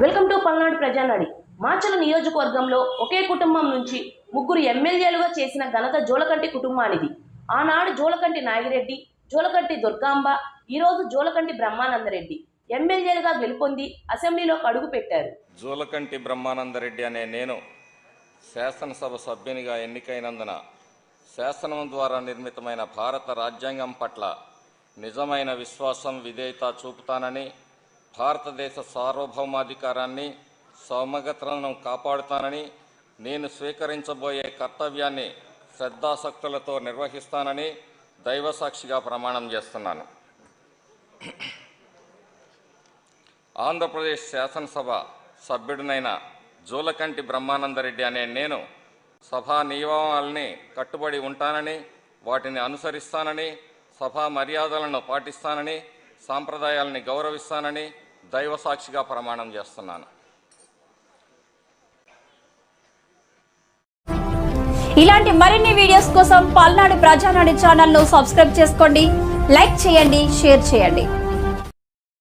Welcome to Palnadu Prajanadi. Macherla నియోజకవర్గంలో ఒకే కుటుంబం నుంచి ముగ్గురు ఎమ్మెల్యేలుగా చేసిన ఘనత జోలకంటి కుటుంబానిది. ఆనాడు జోలకంటి నాగిరెడ్డి జోలకంటి దుర్గాంబ ఈరోజు జోలకంటి బ్రహ్మానందరెడ్డి ఎమ్మెల్యేలుగా గెలుపొంది అసెంబ్లీలో అడుగు పెట్టారు. జూలకంటి బ్రహ్మానందరెడ్డి అనే నేను శాసనసభ సభ్యునిగా ఎన్నికైనందున శాసనం ద్వారా నిర్మితమైన భారత రాజ్యాంగం పట్ల నిజమైన విశ్వాసం విధేయత చూపుతానని భారతదేశ సార్వభౌమాధికారాన్ని సమగ్రతలను కాపాడుతానని నేను స్వీకరించబోయే కర్తవ్యాన్ని శ్రద్ధాసక్తులతో నిర్వహిస్తానని దైవసాక్షిగా ప్రమాణం చేస్తున్నాను. ఆంధ్రప్రదేశ్ శాసనసభ సభ్యుడినైన జూలకంటి బ్రహ్మానందరెడ్డి అనే నేను సభా నియమాల్ని కట్టుబడి ఉంటానని వాటిని అనుసరిస్తానని సభా మర్యాదలను పాటిస్తానని సాంప్రదాయాలని గౌరవిస్తానని దైవసాక్షిగా ప్రమాణం చేస్తున్నాను. ఇలాంటి మరిన్ని వీడియోస్ కోసం పల్నాడు ప్రజానాడు ఛానల్ను సబ్స్క్రైబ్ చేసుకోండి లైక్ చేయండి షేర్ చేయండి.